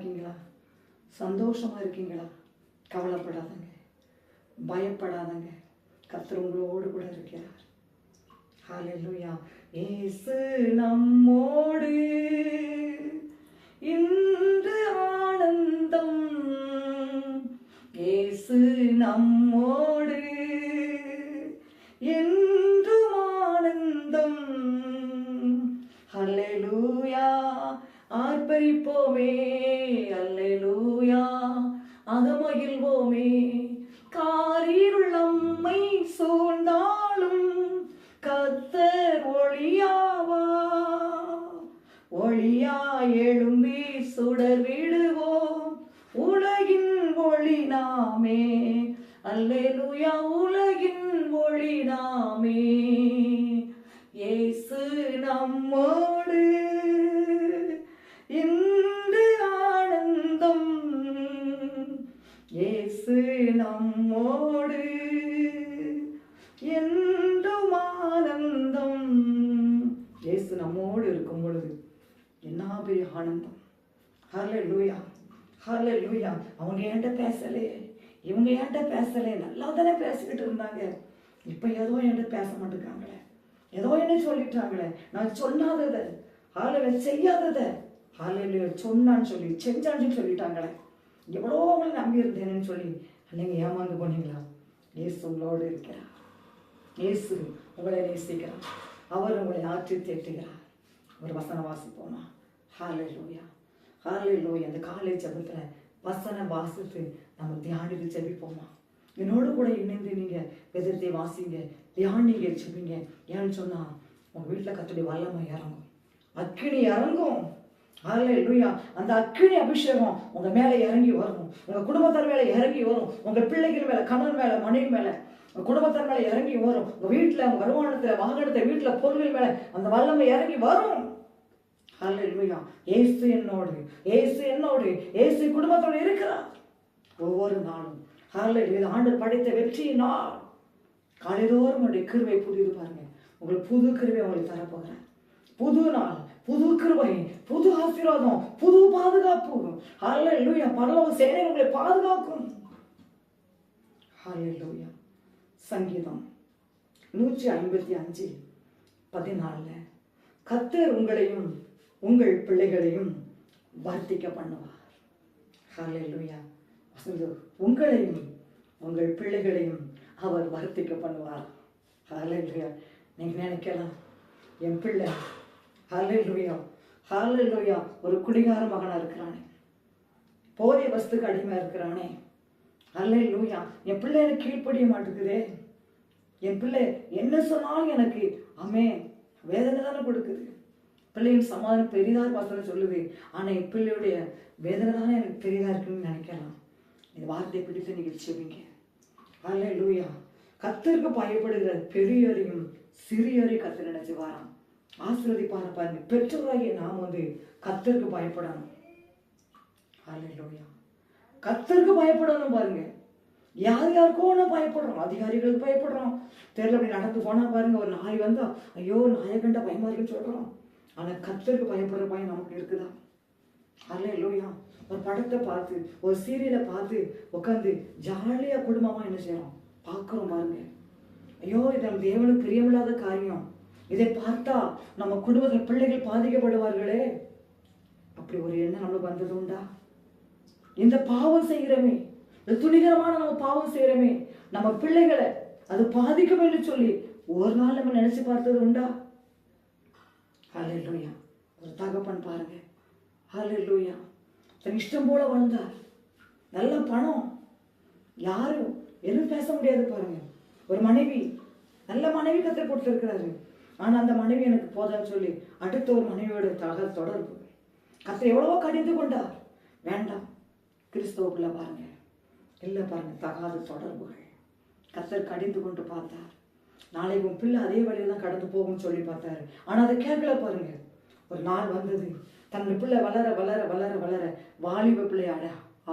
இருக்கீங்களா? சந்தோஷமா இருக்கீங்களா? கவலைப்படாதங்க. பயப்படாதங்க. கத்தர் உங்களோடு கூட இருக்கிறார். ஹalleluya ஏசு நம்மோடு. இன்று ஆனந்தம். ஏசு நம்மோடு. என்று ஆனந்தம். ஹலெலூயா ஆர்ப்பரிப்போமே. அகமகிழ்வோமே காரிருள் பேசலே. இவங்க ஏன்ட்ட பேசலே? நல்லா தானே பேசிக்கிட்டு இருந்தாங்க. இப்போ ஏதோ என்கிட்ட பேச மாட்டேங்காங்களே ஏதோ என்ன சொல்லிட்டாங்களே. நான் சொன்னாததை. ஹாலையில் செய்யாததை. ஹாலையில் சொன்னான்னு சொல்லி செஞ்சான்னு சொல்லிட்டாங்களே. எவ்வளோ அவங்களை நம்பி இருந்தேன்னு சொல்லி நீங்கள் ஏமாந்து போனீங்களா? இயேசு உங்களோடு இருக்கிறார். இயேசு உங்களை நேசிக்கிறார். அவர் உங்களை ஆற்றி தேட்டுகிறார் ஒரு வசன வாசிப்போமா ஹாலே லோயா ஹாலே லோயா அந்த காலை ஜபத்தில் வசனம் வாசித்து நம்ம தியானித்து ஜெபிப்போமா? என்னோடு கூட இணைந்து நீங்கள் வேதத்தை வாசிங்க தியானிங்க ஜெபிங்க. ஏன்னு சொன்னால் உங்கள் வீட்டில் கத்துடைய வல்லமை இறங்கும். அக்கினி இறங்கும். ஹாலே லூயா அந்த அக்கினி அபிஷேகம் உங்கள் மேலே இறங்கி வரும். உங்கள் குடும்பத்தார் மேலே இறங்கி வரும். உங்கள் பிள்ளைகள் மேலே கணவன் மேலே மனைவி மேலே உங்கள் குடும்பத்தார் மேலே இறங்கி வரும். உங்கள் வீட்டில் உங்கள் வருமானத்தில் வாகனத்தை வீட்டில் பொருள்கள் மேலே அந்த வல்லமை இறங்கி வரும். ஹalleluya இயேசு என்னோடு இயேசு என்னோடு இயேசு குடும்பத்தோடு இருக்கிறார். ஒவ்வொரு நாளும். ஹalleluya ஆண்டு படைத்த வெற்றி நாள் காலைதோறும் உங்களுடைய கிருவை புதிது பாருங்க. உங்களுக்கு புது கிருவை உங்களுக்கு தரப்போகிறேன். புது நாள் புது கிருவை புது ஆசீர்வாதம் புது பாதுகாப்பு. ஹalleluya பரலோக சேனை உங்களை பாதுகாக்கும். ஹalleluya சங்கீதம் நூற்றி ஐம்பத்தி அஞ்சு பதினாலில் கத்தர் உங்களையும் உங்கள் பிள்ளைகளையும் வர்த்திக்க பண்ணுவார். ஹalleluya. உங்களையும் உங்கள் பிள்ளைகளையும் அவர் வர்த்திக்க பண்ணுவார். ஹalleluya. நீங்க நினைக்கலாம் என் பிள்ளை ஹalleluya. ஹalleluya. ஒரு குடிகார மகனா இருக்கிறானே. போதிய வஸ்துக்கு அடிமை இருக்கிறானே. ஹalleluya. என் பிள்ளை எனக்கு கீழ்ப்படிய மாட்டேங்குதே. என் பிள்ளை என்ன சொன்னாலும் எனக்கு அமே வேதனை தானே கொடுக்குது. பிள்ளையின் சமாதானம் பெரிதாக பார்த்தோன்னு சொல்லுது. ஆனால் என் பிள்ளையுடைய வேதனை தானே எனக்கு பெரிதாக இருக்குன்னு நினைக்கலாம். இந்த வார்த்தையை பிடித்து நீங்கள் செவிங்க அல்ல லூயா கத்தருக்கு பயப்படுகிற பெரியோரையும் சிறியோரையும் கத்தர் நினைச்சு வாராம் ஆசீர்வதிப்பார பாருங்க. பெற்றோராகிய நாம் வந்து கத்தருக்கு பயப்படணும். அல்ல கத்தருக்கு பயப்படணும் பாருங்க. யார் யாருக்கோ ஒன்று பயப்படுறோம். அதிகாரிகளுக்கு பயப்படுறோம். தெரியல அப்படி நடந்து போனா பாருங்க ஒரு நாய் வந்தா ஐயோ நாயை கண்ட பயமா இருக்குன்னு சொல்றோம். ஆனா கத்தருக்கு பயப்படுற பயம் நமக்கு இருக்குதா? அல்ல இல்லையா ஒரு படத்தை பார்த்து ஒரு சீரியலை பார்த்து உட்காந்து ஜாலியா குடும்பமா என்ன செய்யறோம்? பார்க்குறோம் பாருங்க. ஐயோ இது நம்ம தேவனுக்கு பிரியமில்லாத காரியம். இதை பார்த்தா நம்ம குடும்பத்தில் பிள்ளைகள் பாதிக்கப்படுவார்களே. அப்படி ஒரு எண்ணம் நம்மளுக்கு வந்தது உண்டா? இந்த பாவம் செய்கிறோமே இந்த துணிகரமான நம்ம பாவம் செய்கிறோமே நம்ம பிள்ளைகளை அது பாதிக்கும் என்று சொல்லி ஒரு நாள் நம்ம நினைச்சு பார்த்தது உண்டா? ஹalleluya ஒரு தகப்பன் பாருங்க. லூயா தன் இஷ்டம் போல வந்தார் நல்ல பணம். யாரும் எதுவும் பேச முடியாது பாருங்க. ஒரு மனைவி நல்ல மனைவி கத்தை கொடுத்துருக்கிறாரு. ஆனால் அந்த மனைவி எனக்கு போதான்னு சொல்லி அடுத்த ஒரு மனைவியோட தக தொடர்பு. கத்தை எவ்வளவோ கடிந்து கொண்டார். வேண்டாம். கிறிஸ்தவக்குள்ள பாருங்க. இல்லை பாருங்க தகாத தொடர்புகள். கத்தர் கடிந்து கொண்டு பார்த்தார். நாளைக்கு உன் பிள்ளை அதே வழியில தான் கடந்து போகும்னு சொல்லி பார்த்தாரு. ஆனால் அதை கேட்கல பாருங்க. ஒரு நாள் வந்தது. தன் பிள்ளை வளர வளர வளர வளர வாலிப பிள்ளையாட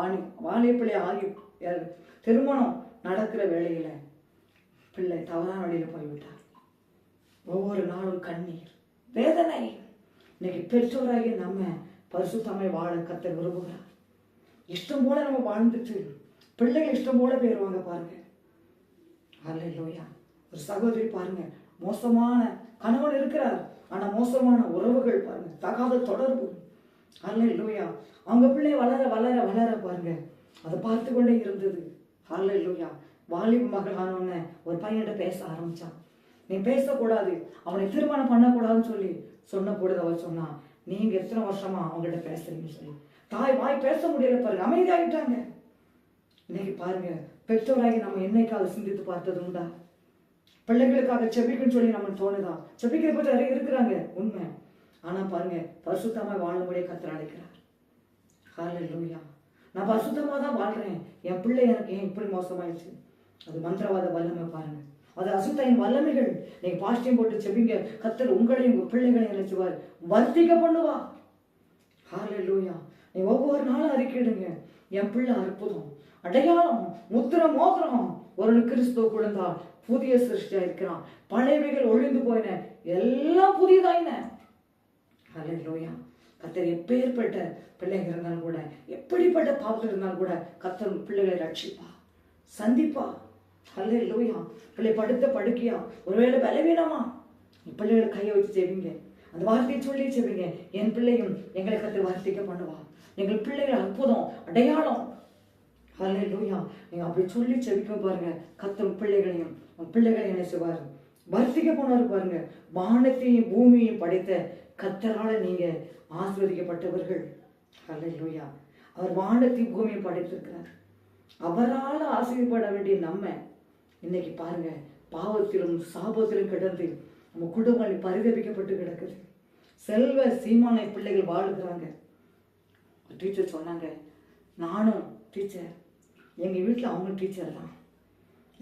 ஆணி வாலிப பிள்ளை ஆகி யாரு? திருமணம் நடக்கிற வேளையில் பிள்ளை தவறான வழியில் போய்விட்டார். ஒவ்வொரு நாளும் கண்ணீர் வேதனை. இன்னைக்கு பெற்றோராகி நம்ம பரிசுத்தமை வாழ கத்த விரும்புகிறார். இஷ்டம் போல நம்ம வாழ்ந்துட்டு பிள்ளைகள் இஷ்டம் போல போயிடுவாங்க பாருங்க. ஒரு சகோதரி பாருங்க மோசமான கணவன் இருக்கிறார். ஆனா மோசமான உறவுகள் பாருங்க தகாத தொடர்பு. அல்லையா அவங்க பிள்ளை வளர வளர வளர பாருங்க. அதை பார்த்து கொண்டே இருந்தது. அல்லையா வாலிப மகள் ஆனவன ஒரு பையன்கிட்ட பேச ஆரம்பிச்சான். நீ பேசக்கூடாது அவனை திருமணம் பண்ணக்கூடாதுன்னு சொல்லி சொன்ன பொழுது அவள் சொன்னா நீங்க எத்தனை வருஷமா அவங்ககிட்ட பேசுறீங்கன்னு சொல்லி. தாய் வாய் பேச முடியல பாருங்க அமைதியாகிட்டாங்க இன்னைக்கு பாருங்க பெற்றோராகி நம்ம என்னைக்காவது சிந்தித்து பார்த்தது உண்டா? பிள்ளைகளுக்காக செபிக்குன்னு சொல்லி நம்ம தோணுதா? செபிக்கிற பற்றி நிறைய இருக்கிறாங்க. உண்மை. ஆனா பாருங்க பரிசுத்தமா வாழும்படியே கத்தர் அழைக்கிறார். ஹalleluya நான் பரிசுத்தமா தான் வாழ்றேன். என் பிள்ளை எனக்கு ஏன் இப்படி மோசமாயிடுச்சு? அது மந்திரவாத வல்லமை பாருங்க. அது அசுத்தையின் வல்லமைகள். நீங்க பாஸ்டியம் போட்டு செபிங்க. கத்தர் உங்களையும் உங்க பிள்ளைகளையும் நினைச்சுவார் வர்த்திக்க பண்ணுவா ஹalleluya நீ ஒவ்வொரு நாளும் அறிக்கையிடுங்க. என் பிள்ளை அற்புதம். அடையாளம் முத்திரம் மோதிரம் ஒரு கிறிஸ்துவ குழந்தா புதிய சிருஷ்டியா இருக்கிறான். பழையவைகள் ஒழிந்து போயின. எல்லாம் புதியதாயின ஹalleluya கத்தர் எப்பேற்பட்ட பிள்ளைங்க இருந்தாலும் கூட எப்படிப்பட்ட பாவத்தில் இருந்தாலும் கூட கத்தர் பிள்ளைகளை ரட்சிப்பா சந்திப்பா. ஹalleluya பிள்ளை படுத்த படுக்கையா? ஒருவேளை பலவீனமா? பிள்ளைகளை கையை வச்சு செய்வீங்க அந்த வார்த்தையை சொல்லி சொல்றீங்க என் பிள்ளையும் எங்களை கற்று வார்த்தைக்க பண்ணுவா எங்கள் பிள்ளைகள் அற்புதம் அடையாளம். அதில் லூயா நீங்கள் அப்படி சொல்லி செவிக்க பாருங்க. கத்தும் பிள்ளைகளையும் பிள்ளைகளையும் பிள்ளைகளை என்ன செய்வார்? வர்த்திக்க பாருங்க. வானத்தையும் பூமியையும் படைத்த கத்தரால நீங்க ஆசீர்வதிக்கப்பட்டவர்கள். லூயா அவர் வானத்தையும் பூமியை படைத்திருக்கிறார். அவரால் ஆசீர்வப்பட வேண்டிய நம்ம இன்னைக்கு பாருங்க பாவத்திலும் சாபத்திலும் கிடந்து நம்ம குடும்பங்கள் பரிதபிக்கப்பட்டு கிடக்குது. செல்வ சீமானை பிள்ளைகள் வாழுகிறாங்க. டீச்சர் சொன்னாங்க நானும் டீச்சர் எங்கள் வீட்டில் அவங்க டீச்சர் தான்.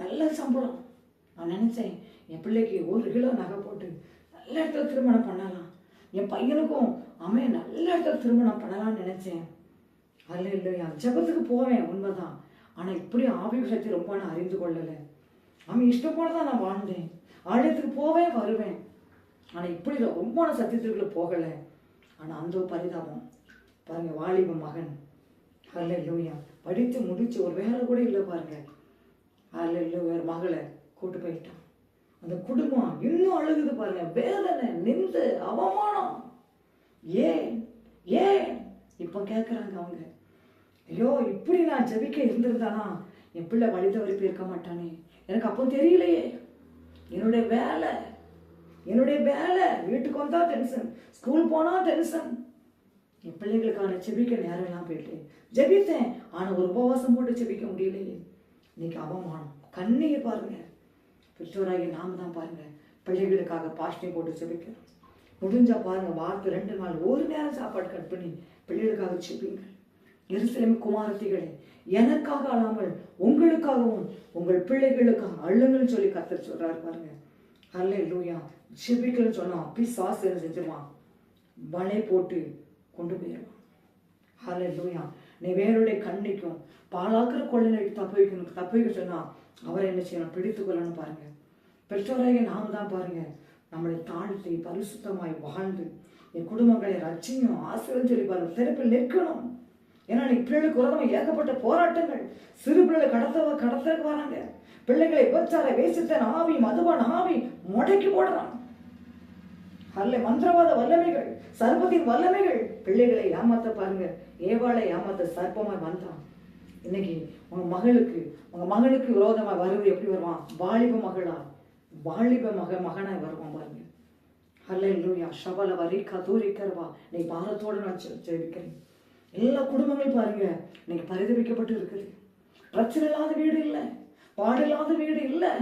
நல்ல சம்பளம். நான் நினச்சேன் என் பிள்ளைக்கு ஒரு கிலோ நகை போட்டு நல்ல இடத்துல திருமணம் பண்ணலாம். என் பையனுக்கும் அம்மைய நல்ல இடத்துல திருமணம் பண்ணலாம்னு நினச்சேன். அதில் இல்லையா? ஜபத்துக்கு போவேன் உண்மைதான். ஆனால் இப்படி ஆவி விஷயத்தை ரொம்ப நான் அறிந்து கொள்ளலை. அவன் இஷ்டம் போல தான் நான் வாழ்ந்தேன். ஆலயத்துக்கு போவேன் வருவேன். ஆனால் இப்படி ரொம்ப நான் சத்தியத்துக்குள்ள போகலை. ஆனால் அந்த பரிதாபம். பாருங்க வாலிப மகன். அல்ல இல்லையா படித்து முடிச்சு ஒரு வேலை கூட இல்லை பாருங்க. அல்ல இல்லை வேறு மகளை கூட்டு போயிட்டான். அந்த குடும்பம் இன்னும் அழுகுது பாருங்க. வேதனை நிந்து அவமானம். ஏன்? ஏன்? இப்போ கேட்குறாங்க அவங்க. ஐயோ இப்படி நான் ஜெபிக்க இருந்திருந்தானா? என் பிள்ளை வழி தவறி போயிருக்க மாட்டானே. எனக்கு அப்போ தெரியலையே. என்னுடைய வேலை என்னுடைய வேலை. வீட்டுக்கு வந்தால் டென்ஷன் ஸ்கூல் போனால் டென்ஷன் என் பிள்ளைகளுக்கான செபிக்க நேரம் எல்லாம் போயிட்டு ஜெபித்தேன். ஆனால் ஒரு உபவாசம் போட்டு செபிக்க முடியலையே. இன்னைக்கு அவமானம். கண்ணீர் பாருங்க. பெற்றோராகி நாம தான் பாருங்க. பிள்ளைகளுக்காக பாஷ்டம் போட்டு செபிக்கிறோம். முடிஞ்சா பாருங்க வாரத்து ரெண்டு நாள் ஒரு நேரம் சாப்பாடு கட் பண்ணி பிள்ளைகளுக்காக செபிங்க எருசலேம் குமாரத்திகளே எனக்காக அழாமல் உங்களுக்காகவும் உங்கள் பிள்ளைகளுக்காக அழுங்கன்னு சொல்லி கத்தர் சொல்றாரு பாருங்க. அல்ல லூயா செபிக்கன்னு சொன்னா பிசாசு என்ன செஞ்சிருவான் வலை போட்டு கொண்டு போயிடுவான் அல்ல லூயா நீ வேறுடைய கண்ணிக்கும் பாலாக்குற கொள்ளை தப்பு வைக்கணும் தப்பு வைக்க சொன்னா அவரை என்ன செய்யணும்? பிடித்து கொள்ளணும் பாருங்க. பெற்றோராக நாம தான் பாருங்க. நம்மளை தாழ்த்தி பரிசுத்தமாய் வாழ்ந்து என் குடும்பங்களை ரச்சியும் ஆசிரியர் சொல்லி பாருங்க. சிறப்பில் நிற்கணும். ஏன்னா நீ பிள்ளைகளுக்கு உலகம் ஏகப்பட்ட போராட்டங்கள். சிறு பிள்ளைகளை கடத்த கடத்தலுக்கு வராங்க பிள்ளைகளை விபச்சார வேசித்தன் ஆவி மதுபான் ஆவி முடக்கி போடுறான். அல்ல மந்திரவாத வல்லமைகள் சர்ப்பத்தின் வல்லமைகள். பிள்ளைகளை ஏமாத்த பாருங்க. ஏவாளை ஏமாத்த சர்ப்பமாய் வந்தான். இன்னைக்கு உங்க மகளுக்கு உங்க மகனுக்கு விரோதமா வருவது எப்படி வருவான்? வாலிப மகளா? வாலிப மக மகனாய் வருவான் பாருங்க. அல்ல இல்லையா ஷபல வரி கதூரி நீ பாரத்தோடு நான் ஜெயிக்கிறேன் எல்லா குடும்பங்களும் பாருங்க. இன்னைக்கு பரிதவிக்கப்பட்டு இருக்குது. பிரச்சனை இல்லாத வீடு இல்லை. பாடு இல்லாத வீடு இல்லை.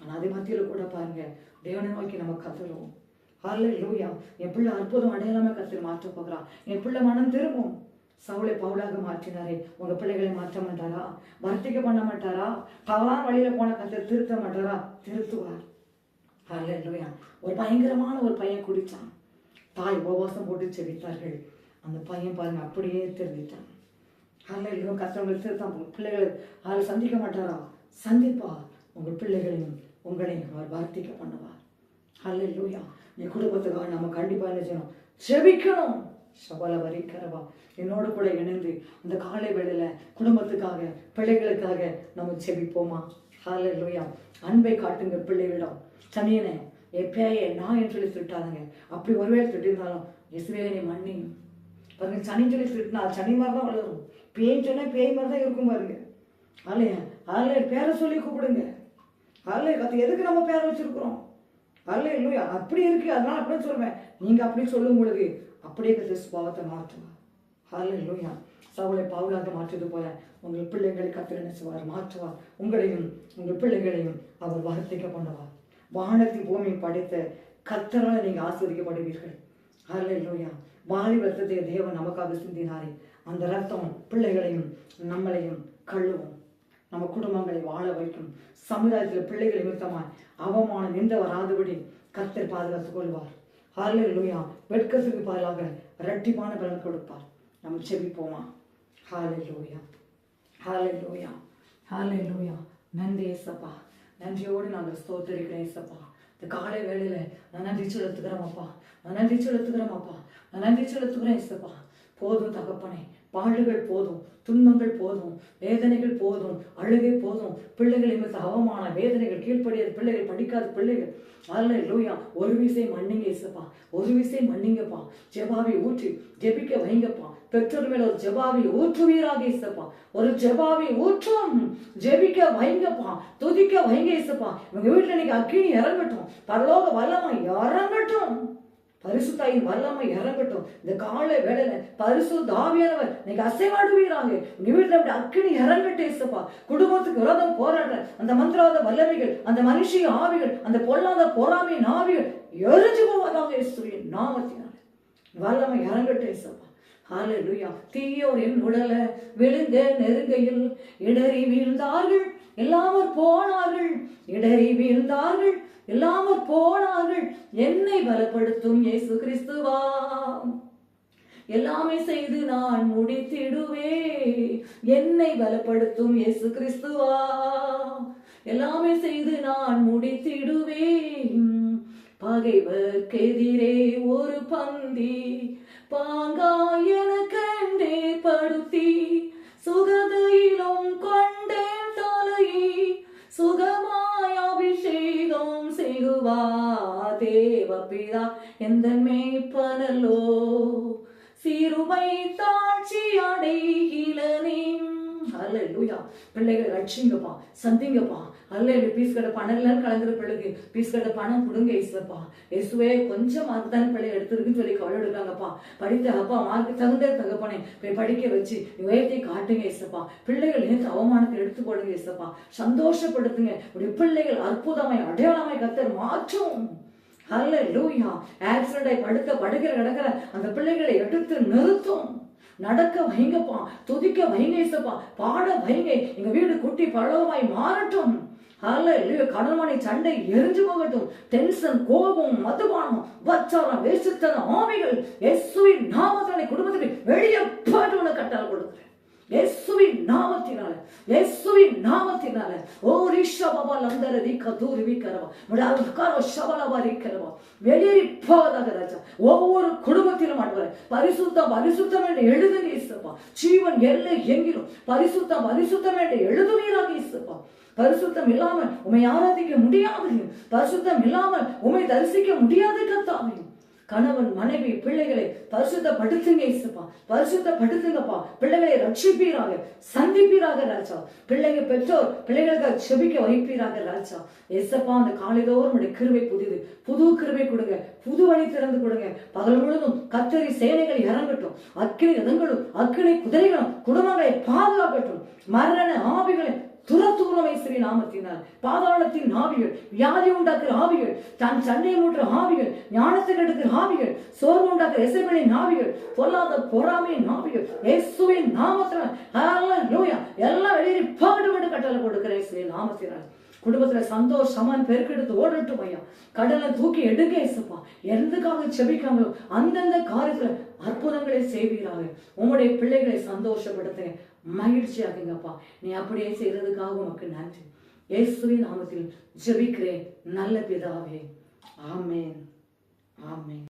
ஆனால் அதே மத்தியில் கூட பாருங்க. தேவனை நோக்கி நம்ம கத்துறோம் ஹல்லே லூயா என் பிள்ளை அற்புதம் அடையாளமே கத்து மாற்ற போகிறான் என் பிள்ளை மனம் திரும்பும். சவுளை பவுலாக மாற்றினாரே. உங்க பிள்ளைகளை மாற்ற மாட்டாரா? வர்த்திக்க பண்ண மாட்டாரா? தவறான வழியில போன கத்தர் திருத்த மாட்டாரா? திருத்துவார். ஹல்லே லூயா ஒரு பயங்கரமான ஒரு பையன் குடிச்சான். தாய் உபவாசம் போட்டு செவித்தார்கள் அந்த பையன் பாருங்க அப்படியே திருந்திட்டான் ஹல்லே லூயா கஷ்டங்கள் திருத்தான் பிள்ளைகள் அவர் சந்திக்க மாட்டாரா? சந்திப்பார் உங்கள் பிள்ளைகளையும் உங்களையும் அவர் வார்த்திக்க பண்ணுவார். அல்ல லூயா நீ குடும்பத்துக்காக நம்ம கண்டிப்பாக என்ன செய்யணும்? செபிக்கணும் சபல வரிக்கிறவா என்னோடு கூட இணைந்து அந்த காலை வேளையில் குடும்பத்துக்காக பிள்ளைகளுக்காக நம்ம செபிப்போமா ஹalleluya. அன்பை காட்டுங்க பிள்ளைகளிடம். சனியனே எப்பயே நான் என்று சொல்லி திட்டாதங்க அப்படி ஒருவேளை திட்டிருந்தாலும் இசுவே நீ பாருங்க சனி சொல்லி திட்டினா அது சனி மாதிரி தான் வளரும். பேய் சொன்னால் பேய் மாதிரி தான் இருக்கும் பாருங்க. ஆலையா ஆலைய பேரை சொல்லி கூப்பிடுங்க. ஆலைய கத்து எதுக்கு நம்ம பேரை வச்சிருக்கிறோம்? அல்ல இல்லையா? அப்படி இருக்கு அதனால அப்படின்னு சொல்லுவேன். நீங்கள் அப்படி சொல்லும் பொழுது அப்படியே கத்து சுபாவத்தை மாற்றுவா அல்ல இல்லையா? சவுளை பாவலாக மாற்றியது போல உங்கள் பிள்ளைகளை கத்திர நினைச்சுவார் மாற்றுவார். உங்களையும் உங்கள் பிள்ளைகளையும் அவர் வர்த்திக்க பண்ணுவார் வானத்தின் பூமியை படைத்த கத்தரால் நீங்கள் ஆஸ்வதிக்கப்படுவீர்கள் அல்ல இல்லையா? வாலி ரத்தத்தை தேவன் நமக்காக சிந்தினாரே. அந்த ரத்தம் பிள்ளைகளையும் நம்மளையும் கழுவும். நம்ம குடும்பங்களை வாழ வைக்கும். சமுதாயத்தில் பிள்ளைகள் நிமித்தமாய் அவமானம் எந்த வராதபடி கத்தர் பாதுகாத்துக் கொள்வார். ஹalleluya. வெட்கத்துக்கு பதிலாக இரட்டிப்பான பலன் கொடுப்பார். நம்ம செபிப்போமா லூயா ஹாலே லூயா நன்றி ஏசப்பா. நன்றியோடு நாங்கள் ஸ்தோத்தரிக்கிறேன் ஏசப்பா. இந்த காலை வேலையில் நான் நன்றி செலுத்துகிறோம் அப்பா நான் நன்றி செலுத்துகிறோம் அப்பா நான் நன்றி செலுத்துகிறேன் ஏசப்பா. போதும் தகப்பனே. பாடுகள் போதும் துன்பங்கள் போதும் வேதனைகள் போதும் அழுகை போதும். பிள்ளைகளை மிக அவமான வேதனைகள் கீழ்ப்படியாத பிள்ளைகள் படிக்காத பிள்ளைகள். அல்ல லூயா ஒரு விசை மன்னிங்க இசப்பா ஒரு விசை மன்னிங்கப்பா. ஜெபாவை ஊற்றி ஜெபிக்க வைங்கப்பா. பெற்றோர் மேல ஒரு ஜெபாவை ஊற்றுவீராக இசப்பா ஒரு ஜெபாவை ஊற்றும் ஜெபிக்க வைங்கப்பா. துதிக்க வைங்க இசப்பா இவங்க வீட்டுல இன்னைக்கு அக்கினி இறங்கட்டும். பரலோக வல்லமா பரிசுத்தாயின் வல்லமை இறங்கட்டும். இந்த காலை வேலையில பரிசு தாவியானவர் நீங்க அசைவாடுவீராங்க உங்க வீட்டுல அப்படி அக்கினி இறங்கட்டே இசப்பா குடும்பத்துக்கு விரோதம் போராடுற அந்த மந்திராத வல்லமைகள் அந்த மனுஷிய ஆவிகள் அந்த பொல்லாத பொறாமையின் ஆவிகள் எரிஞ்சு போவதாக இயேசுவின் நாமத்தினால. வல்லமை இறங்கட்டே இசப்பா ஹalleluya. தீயோரின் உடல விழுந்த நெருங்கையில் இடறி வீழ்ந்தார்கள். எல்லாமர் போனார்கள். இடறி வீழ்ந்தார்கள். எல்லாமர் போனார்கள். என்னை பலப்படுத்தும் இயேசு கிறிஸ்துவா எல்லாமே செய்து நான் முடித்திடுவே என்னை பலப்படுத்தும் இயேசு கிறிஸ்துவா எல்லாமே செய்து நான் முடித்திடுவேன். பகைவர்க்கெதிரே ஒரு பந்தி. பாங்காய் எனக்கென்றே படுத்தி. சுகதையிலும் கொண்டேன் தலையை. சுகம் தேவபிதா எந்த மேய்ப்பனல்லோ? சிறுமை தாட்சி அடைகிலனே அல்லேலூயா பிள்ளைகளை ரட்சிங்கப்பா சந்திங்கப்பா. அல்ல பீஸ் கடை பணம் இல்லைன்னு கலந்துற பிள்ளைக்கு பீஸ் கடை பணம் கொடுங்க இசப்பா இயேசுவே கொஞ்சம் மார்க் தானே பிள்ளை எடுத்துருக்குன்னு சொல்லி கவலை எடுக்காங்கப்பா. படித்த அப்பா மார்க் தகுந்த தகப்பனே போய் படிக்க வச்சு உயர்த்தி காட்டுங்க இசப்பா பிள்ளைகள் நேற்று அவமானத்தை எடுத்து போடுங்க இசப்பா சந்தோஷப்படுத்துங்க. இப்படி பிள்ளைகள் அற்புதமாய் அடையாளமாய் கத்தர் மாற்றும். அல்ல லூயா ஆக்சிடென்ட் படுத்த படுக்கிற கிடக்கிற அந்த பிள்ளைகளை எடுத்து நிறுத்தும். நடக்க வைங்கப்பா துதிக்க வைங்க இசப்பா பாட வைங்க. எங்க வீடு குட்டி பழவமாய் மாறட்டும். அல்ல கடல்மணி சண்டை எரிஞ்சு போகட்டும். டென்ஷன் கோபம் மதுபானம் வச்சாரம் வேசுத்தன ஆவிகள். எஸ்வி நாமத்தனை குடும்பத்துக்கு வெளியே பாட்டு கட்டளை கொடுக்குறேன். இயேசுவின் நாமத்தினால இயேசுவின் நாமத்தினால. ஓ ரிஷபபா லந்தரதி கதூரி விக்கரவா முடாவு கரவ ஷபலவா ரிக்கரவா வெளியேறி போவதாக ராஜா. ஒவ்வொரு குடும்பத்திலும் ஆண்டவரே பரிசுத்தம் பரிசுத்தம் என்று எழுதுங்க இயேசுப்பா ஜீவன் எல்லை எங்கிலும் பரிசுத்தம் பரிசுத்தம் என்று எழுதுவீராக இசப்பா பரிசுத்தம் இல்லாமல் உமை ஆராதிக்க முடியாது பரிசுத்தம் இல்லாமல் உமை தரிசிக்க முடியாது கத்தாமையும் கணவன் மனைவி பிள்ளைகளை பரிசுத்தப்படுத்துங்க இயேசுப்பா. பரிசுத்தப்படுத்துங்கப்பா. பிள்ளைகளை ரட்சிப்பீராக சந்திப்பீராக ராஜா. பிள்ளைங்க பெற்றோர் பிள்ளைகளுக்காக செபிக்க வைப்பீராக ராஜா. எசப்பா அந்த காலைதோறும் உடைய கிருவை புதிது. புது கிருவை கொடுங்க. புது வழி திறந்து கொடுங்க. பகல் முழுதும் கத்தரி சேனைகள் இறங்கட்டும். அக்கினி ரதங்களும் அக்கினி குதிரைகளும் குடும்பங்களை பாதுகாக்கட்டும். மரண ஆவிகளை துரத்தூரமை ஸ்ரீ நாமத்தினால். பாதாளத்தின் ஆவிகள் வியாதி உண்டாக்குற ஆவிகள் தன் சண்டையை மூட்டுற ஆவிகள் ஞானத்தை எடுக்கிற ஆவிகள் சோர்வு உண்டாக்குற எசைகளின் ஆவிகள் பொல்லாத பொறாமையின் ஆவிகள் இயேசுவின் நாமத்தினால். லூயா எல்லாம் வெளியேறி பாடு விட்டு கட்டளை கொடுக்கிற இயேசுவின் நாமத்தினால். குடும்பத்துல சந்தோஷமா பெருக்கெடுத்து ஓடட்டும் ஐயா. கடலை தூக்கி எடுங்க இசப்பா எதுக்காக செபிக்காங்களோ அந்தந்த காரியத்துல அற்புதங்களை செய்வீராக. உங்களுடைய பிள்ளைகளை சந்தோஷப்படுத்துங்க. மகிழ்ச்சியாகுங்கப்பா நீ அப்படியே செய்கிறதுக்காக உனக்கு நன்றி. இயேசுவின் நாமத்தில் ஜெபிக்கிறேன். நல்ல பிதாவே. ஆமேன். ஆமேன்.